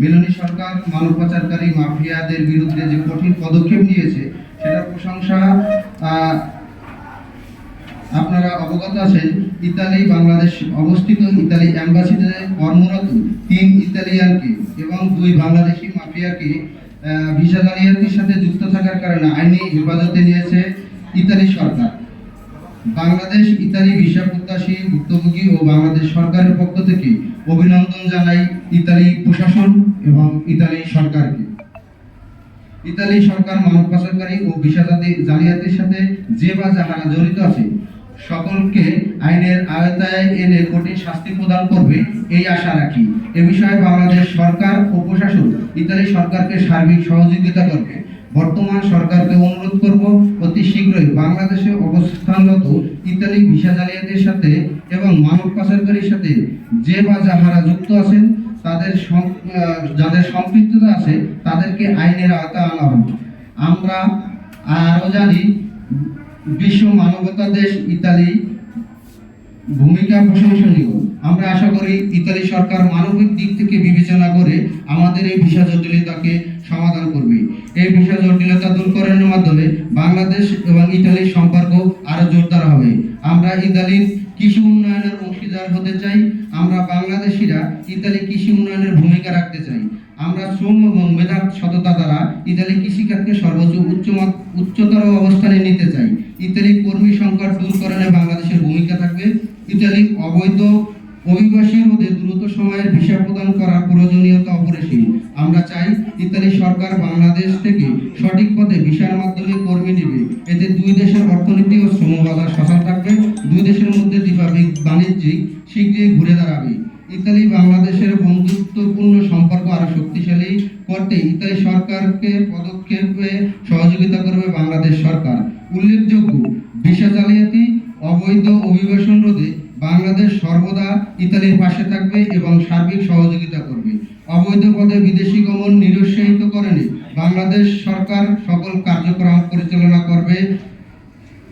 মিলনী সরকার মানব পাচারকারী মাফিয়াদের বিরুদ্ধে যে কঠিন পদক্ষেপ নিয়েছে, সেটার প্রশংসা আপনারা অবগত আছেন, ইতালি, বাংলাদেশ অবস্থিত ইতালি অ্যাম্বাসিতে কর্মরত তিন ইতালিয়ানকে এবং দুই বাংলাদেশি মাফিয়াকে ভিসা জালিয়াতির সাথে যুক্ত থাকার কারণে আইনি হেফাজতে নিয়েছে ইতালি সরকার। বাংলাদেশ, ইতালি ভিসা প্রত্যাশী ভুক্তভোগী ও বাংলাদেশ সরকারের পক্ষ থেকে অভিনন্দন জানাই ইতালি প্রশাসন এবং ইতালি সরকারকে। ইতালি সরকার মানব পাচারকারী ও ভিসা জালিয়াতির সাথে যে বা যাহারা জড়িত আছে, সকলকে আইনের আওতায় এনে কঠিন শাস্তি প্রদান করবে এই আশা রাখি। এ বিষয়ে বাংলাদেশ সরকার ও প্রশাসন ইতালি সরকারকে সার্বিক সহযোগিতা করবে। বর্তমান সরকারকে অনুরোধ করব, অতি শীঘ্রই বাংলাদেশে অবস্থানরত ইতালি ভিসা জালিয়াতির সাথে এবং মানব পাচারকারীর সাথে যে বা যাহারা যুক্ত আছেন, তাদের যাদের সম্পৃক্ততা আছে, তাদেরকে আইনের আওতায় আনা হবে আমরা আরও জানি, বিশ্ব মানবতা দেশ ইতালি ভূমিকা প্রশংসনীয়। আমরা আশা করি ইতালি সরকার মানবিক দিক থেকে বিবেচনা করে আমাদের এই ভিসা জটিলতাকে সমাধান করবে। এই ভিসা জটিলতা দূর দূরকরণের মাধ্যমে বাংলাদেশ এবং ইতালির সম্পর্ক আরও জোরদার হবে। আমরা ইতালির কৃষি উন্নয়নের অংশীদার হতে চাই। আমরা বাংলাদেশিরা ইতালি কৃষি উন্নয়নের ভূমিকা রাখতে চাই। আমরা শ্রম এবং মেধার সততা দ্বারা ইতালি কৃষিখাতকে সর্বোচ্চ উচ্চ উচ্চতর অবস্থানে নিতে চাই। ইতালি কর্মী সংকট দূরকরণে থাকবে ইতালি অবৈধ অভিবাসী রোধে দ্রুত সময়ের ভিসা প্রদান করার প্রয়োজনীয়তা অপরিসীম। আমরা চাই ইতালি সরকার বাংলাদেশ থেকে সঠিক পথে ভিসার মাধ্যমে কর্মী নেবে। এতে দুই দেশের অর্থনীতি ও শ্রম বাজার সচল থাকবে। দুই দেশের মধ্যে দ্বিপাক্ষিক বাণিজ্যিক শীঘ্রই ঘুরে দাঁড়াবে। ইতালি বাংলাদেশের বন্ধুত্বপূর্ণ সম্পর্ক আরও শক্তিশালী করতে ইতালি সরকারকে পদক্ষেপে সহযোগিতা করবে বাংলাদেশ সরকার। উল্লেখযোগ্য, ভিসা জালিয়াতি, অবৈধ অভিবাসন রোধে বাংলাদেশ সর্বদা ইতালির পাশে থাকবে এবং সার্বিক সহযোগিতা করবে। অবৈধ পদে বিদেশি গমন নিরুৎসাহিত করেনি। বাংলাদেশ সরকার সকল কার্যক্রম পরিচালনা করবে।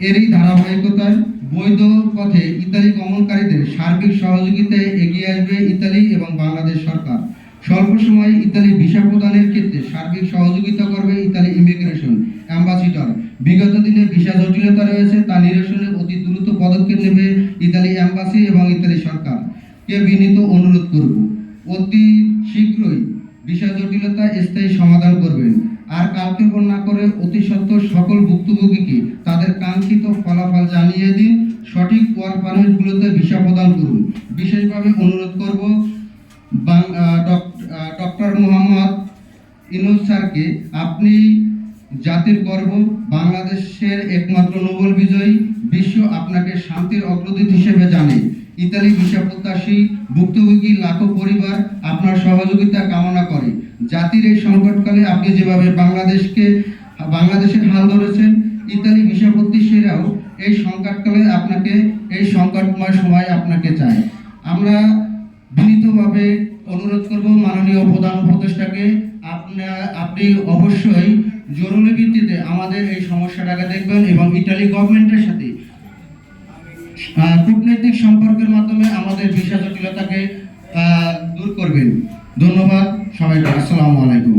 এরই ধারাবাহিকতায় বৈধ পথে ইতালি গমনকারীদের সার্বিক সহযোগিতায় এগিয়ে আসবে ইতালি এবং বাংলাদেশ সরকার। স্বল্প সময়ে ইতালি ভিসা প্রদানের ক্ষেত্রে সার্বিক সহযোগিতা করবে ইতালি ইমিগ্রেশন অ্যাম্বাসিডর। বিগত দিনে ভিসা জটিলতা রয়েছে, তা নিরসনে অতি দ্রুত পদক্ষেপ নেবে ইতালি অ্যাম্বাসি এবং ইতালি সরকার। কে বিনীত অনুরোধ করব? অতি শীঘ্রই ভিসা জটিলতা স্থায়ী সমাধান করবেন। আর কালকে না করে অতি সত্বর সকল ভুক্তভোগীকে তাদের কাঙ্ক্ষিত ফলাফল জানিয়ে দিন, সঠিক ওয়ার্ক পারমিটগুলোতে ভিসা প্রদান করুন। বিশেষভাবে অনুরোধ করব ডক্টর মোহাম্মদ ইনুস স্যারকে, আপনি জাতির গর্ব, বাংলাদেশের একমাত্র নোবেল বিজয়ী, বিশ্ব আপনাকে শান্তির অগ্রদূত হিসেবে জানে। ইতালি ভিসা প্রত্যাশী, ভুক্তভোগী লাখো পরিবার আপনার সহযোগিতা কামনা করে। জাতির এই সংকটকালে আপনি যেভাবে বাংলাদেশকে, বাংলাদেশের হাল ধরেছেন, ইতালি ভিসা এই সংকটকালে আপনাকে, এই সংকটময় সময় আপনাকে চায়। আমরা বিনীতভাবে অনুরোধ করব মাননীয় প্রধান উপদেষ্টাকে আপনি অবশ্যই জরুরি ভিত্তিতে আমাদের এই সমস্যাটাকে দেখবেন এবং ইটালি গভর্নমেন্টের সাথে কূটনৈতিক সম্পর্কের মাধ্যমে আমাদের ভিসা জটিলতাকে দূর করবেন। ধন্যবাদ সবাইকে। আসসালামু আলাইকুম।